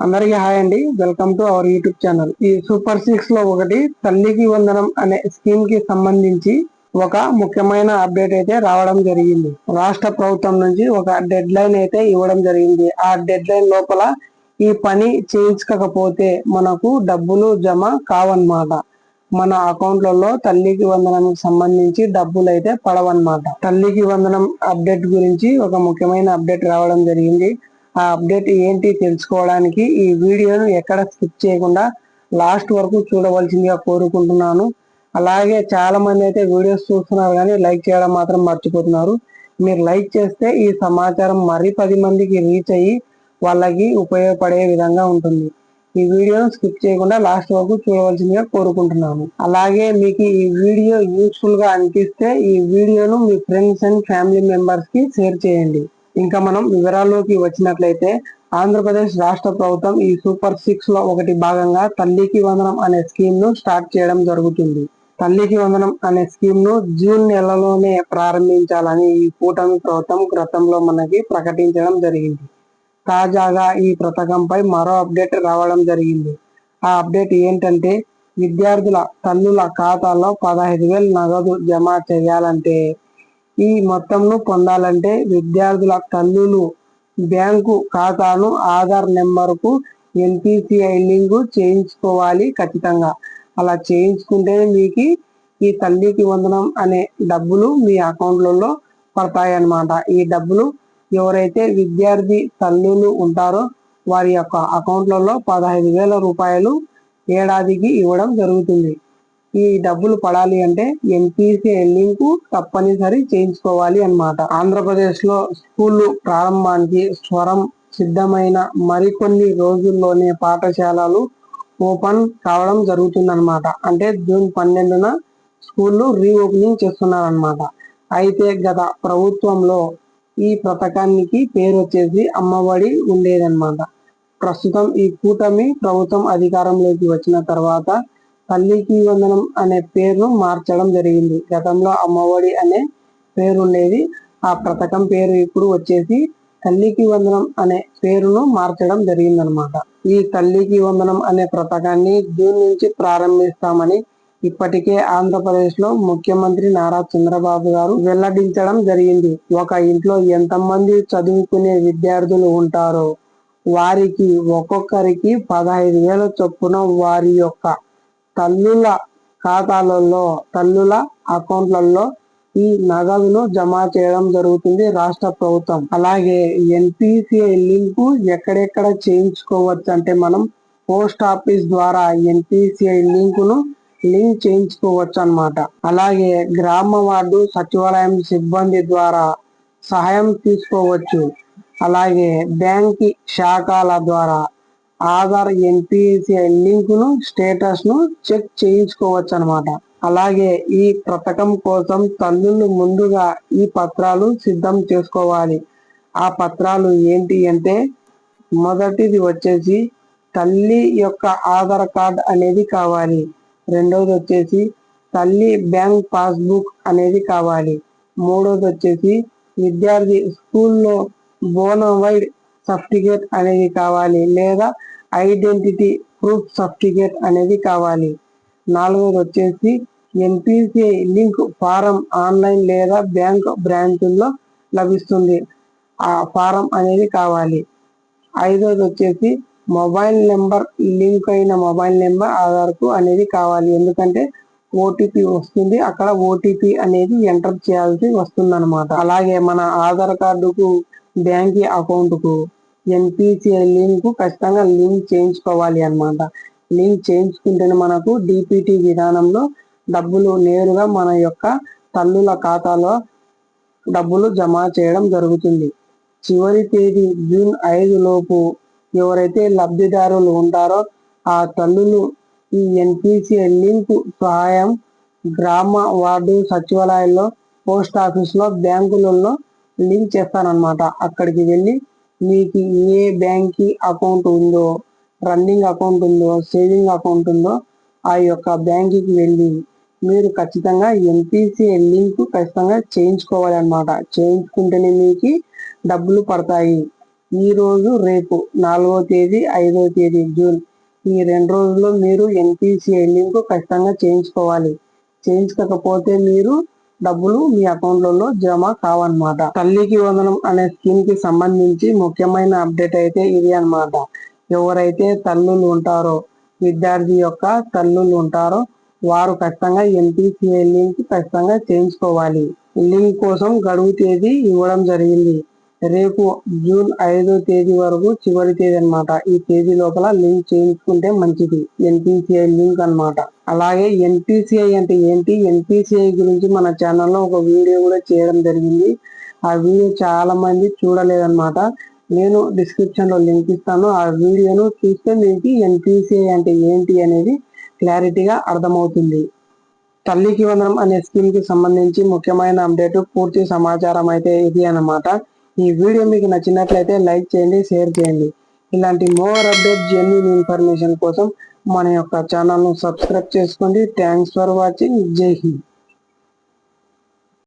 అందరికీ హాయ్ అండి. Welcome to our YouTube channel ఈ సూపర్ సిక్స్లో ఒకటి తల్లికి వందనం అనే స్కీమ్కి సంబంధించి ఒక ముఖ్యమైన అప్డేట్ అయితే రావడం జరిగింది. రాష్ట్ర ప్రభుత్వం నుంచి ఒక డెడ్ లైన్ అయితే ఇవ్వడం జరిగింది. ఆ డెడ్ లైన్ లోపల ఈ పని చేయించకపోతే మనకు డబ్బులు జమ కావన్నమాట. మన అకౌంట్లలో తల్లికి వందనానికి సంబంధించి డబ్బులు అయితే పడవన్నమాట. తల్లికి వందనం అప్డేట్ గురించి ఒక ముఖ్యమైన అప్డేట్ రావడం జరిగింది. ఆ అప్డేట్ ఏంటి తెలుసుకోవడానికి ఈ వీడియోను ఎక్కడ స్కిప్ చేయకుండా లాస్ట్ వరకు చూడవలసిందిగా కోరుకుంటున్నాను. అలాగే చాలా మంది అయితే వీడియోస్ చూస్తున్నారు కానీ లైక్ చేయడం మాత్రం మర్చిపోతున్నారు. మీరు లైక్ చేస్తే ఈ సమాచారం మరి పది మందికి రీచ్ అయ్యి వాళ్ళకి ఉపయోగపడే విధంగా ఉంటుంది. ఈ వీడియోను స్కిప్ చేయకుండా లాస్ట్ వరకు చూడవలసిందిగా కోరుకుంటున్నాను. అలాగే మీకు ఈ వీడియో యూస్ఫుల్గా అనిపిస్తే ఈ వీడియోను మీ ఫ్రెండ్స్ అండ్ ఫ్యామిలీ మెంబర్స్కి షేర్ చేయండి. ఇంకా మనం వివరాల్లోకి వచ్చినట్లయితే ఆంధ్రప్రదేశ్ రాష్ట్ర ప్రభుత్వం ఈ సూపర్ సిక్స్లో ఒకటి భాగంగా తల్లికి వందనం అనే స్కీమ్ను స్టార్ట్ చేయడం జరుగుతుంది. తల్లికి వందనం అనే స్కీమ్ను జూన్ నెలలోనే ప్రారంభించాలని ఈ కూటమి ప్రభుత్వం గతంలో మనకి ప్రకటించడం జరిగింది. తాజాగా ఈ పథకంపై మరో అప్డేట్ రావడం జరిగింది. ఆ అప్డేట్ ఏంటంటే విద్యార్థుల తల్లుల ఖాతాలో పదహైదు వేలు నగదు జమ చేయాలంటే ఈ మొత్తంను పొందాలంటే విద్యార్థుల తల్లులు బ్యాంకు ఖాతాను ఆధార్ నెంబర్కు ఎన్పిసిఐ లింక్ చేయించుకోవాలి ఖచ్చితంగా. అలా చేయించుకుంటే మీకు ఈ తల్లికి వందనం అనే డబ్బులు మీ అకౌంట్లలో పడతాయి అన్నమాట ఈ డబ్బులు ఎవరైతే విద్యార్థి తల్లులు ఉంటారో వారి యొక్క అకౌంట్లలో పదహైదు వేల రూపాయలు ఏడాదికి ఇవ్వడం జరుగుతుంది. ఈ డబ్బులు పడాలి అంటే ఎంపీసీ లింక్ తప్పనిసరి చేయించుకోవాలి అన్నమాట. ఆంధ్రప్రదేశ్లో స్కూళ్ళు ప్రారంభానికి స్వరం సిద్ధమైన మరికొన్ని రోజుల్లోనే పాఠశాలలు ఓపెన్ కావడం జరుగుతుందన్నమాట. అంటే జూన్ పన్నెండున స్కూళ్ళు రీఓపెనింగ్ చేస్తున్నారన్నమాట. అయితే గత ప్రభుత్వంలో ఈ పథకానికి పేరు వచ్చేసి అమ్మఒడి ఉండేదన్నమాట. ప్రస్తుతం ఈ కూటమి ప్రభుత్వం అధికారంలోకి వచ్చిన తర్వాత తల్లికి వందనం అనే పేరును మార్చడం జరిగింది. గతంలో అమ్మఒడి అనే పేరు ఉండేది ఆ పథకం పేరు ఇప్పుడు వచ్చేసి తల్లికి వందనం అనే పేరును మార్చడం జరిగిందనమాట. ఈ తల్లికి వందనం అనే పథకాన్ని జూన్ నుంచి ప్రారంభిస్తామని ఇప్పటికే ఆంధ్రప్రదేశ్లో ముఖ్యమంత్రి నారా చంద్రబాబు గారు వెల్లడించడం జరిగింది. ఒక ఇంట్లో ఎంతమంది చదువుకునే విద్యార్థులు ఉంటారో వారికి ఒక్కొక్కరికి పదహైదు వేల చొప్పున వారి యొక్క తల్లుల ఖాతాలలో తల్లుల అకౌంట్లలో ఈ నగదును జమ చేయడం జరుగుతుంది రాష్ట్ర ప్రభుత్వం. అలాగే ఎన్పిసిఐ లింకు ఎక్కడెక్కడ చేయించుకోవచ్చు అంటే మనం పోస్ట్ ఆఫీస్ ద్వారా ఎన్పిసిఐ లింకును లింక్ చేయించుకోవచ్చు అన్నమాట. అలాగే గ్రామ వార్డు సచివాలయం సిబ్బంది ద్వారా సహాయం తీసుకోవచ్చు. అలాగే బ్యాంక్ శాఖల ద్వారా ఆధార్ ఎన్పిసిఐ లింక్ను స్టేటస్ను చెక్ చేయించుకోవచ్చు అనమాట అలాగే ఈ పథకం కోసం తల్లులు ముందుగా ఈ పత్రాలు సిద్ధం చేసుకోవాలి. ఆ పత్రాలు ఏంటి అంటే మొదటిది వచ్చేసి తల్లి యొక్క ఆధార్ కార్డ్ అనేది కావాలి. రెండవది వచ్చేసి తల్లి బ్యాంక్ పాస్బుక్ అనేది కావాలి. మూడవది వచ్చేసి విద్యార్థి స్కూల్లో బోనవైడ్ సర్టిఫికేట్ అనేది కావాలి లేదా ఐడెంటిటీ ప్రూఫ్ సర్టిఫికేట్ అనేది కావాలి. నాలుగవది వచ్చేసి ఎన్పిసిఐ లింక్ ఫారం ఆన్లైన్ లేదా బ్యాంక్ బ్రాంచుల్లో లభిస్తుంది. ఆ ఫారం అనేది కావాలి. ఐదవది వచ్చేసి మొబైల్ నెంబర్ లింక్ అయిన మొబైల్ నెంబర్ ఆధార్కు అనేది కావాలి. ఎందుకంటే ఓటీపీ వస్తుంది. అక్కడ ఓటీపీ అనేది ఎంటర్ చేయాల్సి వస్తుంది అలాగే మన ఆధార్ కార్డుకు బ్యాంక్ అకౌంట్కు ఎన్పిసిఐ లింక్ ఖచ్చితంగా లింక్ చేయించుకోవాలి అనమాట లింక్ చేయించుకుంటేనే మనకు డిపిటి విధానంలో డబ్బులు నేరుగా మన యొక్క తల్లుల ఖాతాలో డబ్బులు జమ చేయడం జరుగుతుంది. చివరి తేదీ జూన్ ఐదు లోపు ఎవరైతే లబ్ధిదారులు ఉంటారో ఆ తల్లులు ఈ ఎన్పిసిఐ లింక్ సహాయం గ్రామ వార్డు సచివాలయాల్లో పోస్ట్ ఆఫీస్లో బ్యాంకులలో లింక్ చేస్తానన్నమాట అక్కడికి వెళ్ళి మీకు ఏ బ్యాంక్కి అకౌంట్ ఉందో రన్నింగ్ అకౌంట్ ఉందో సేవింగ్ అకౌంట్ ఉందో ఆ యొక్క బ్యాంకుకి వెళ్ళి మీరు ఖచ్చితంగా ఎన్పిసి లింక్ ఖచ్చితంగా చేయించుకోవాలన్నమాట. చేయించుకుంటేనే మీకు డబ్బులు పడతాయి. ఈ రోజు రేపు నాలుగో తేదీ ఐదో తేదీ జూన్ ఈ రెండు రోజుల్లో మీరు ఎన్పిసిఐ లింక్ ఖచ్చితంగా చేయించుకోవాలి. చేయించకపోతే మీరు డబ్బులు మీ అకౌంట్లలో జమ కావన్నమాట. తల్లికి వందనం అనే స్కీమ్కి సంబంధించి ముఖ్యమైన అప్డేట్ అయితే ఇది అన్నమాట. ఎవరైతే తల్లులు ఉంటారో విద్యార్థి యొక్క తల్లులు ఉంటారో వారు ఖచ్చితంగా ఎన్పిసిఐ లింక్ ఖచ్చితంగా చేయించుకోవాలి. లింక్ కోసం గడువు తేదీ ఇవ్వడం జరిగింది. రేపు జూన్ ఐదో తేదీ వరకు చివరి తేదీ అనమాట ఈ తేదీ లోపల లింక్ చేయించుకుంటే మంచిది. ఎన్పిసిఐ లింక్ అనమాట అలాగే ఎన్పిసిఐ అంటే ఏంటి? ఎన్పిసిఐ గురించి మన ఛానల్లో ఒక వీడియో కూడా చేయడం జరిగింది. ఆ వీడియో చాలా మంది చూడలేదన్నమాట. నేను డిస్క్రిప్షన్లో లింక్ ఇస్తాను. ఆ వీడియోను చూస్తే మీకు ఎన్పిసిఐ అంటే ఏంటి అనేది క్లారిటీగా అర్థమవుతుంది. తల్లికి వందనం అనే స్కీమ్కి సంబంధించి ముఖ్యమైన అప్డేట్ పూర్తి సమాచారం అయితే ఇది అన్నమాట. ఈ వీడియో మీకు నచ్చినట్లయితే లైక్ చేయండి షేర్ చేయండి. ఇలాంటి మోర్ అప్డేట్ జెన్యున్ ఇన్ఫర్మేషన్ కోసం మన యొక్క ఛానల్ను సబ్స్క్రైబ్ చేసుకోండి. థ్యాంక్స్ ఫర్ వాచింగ్ జై హింద్.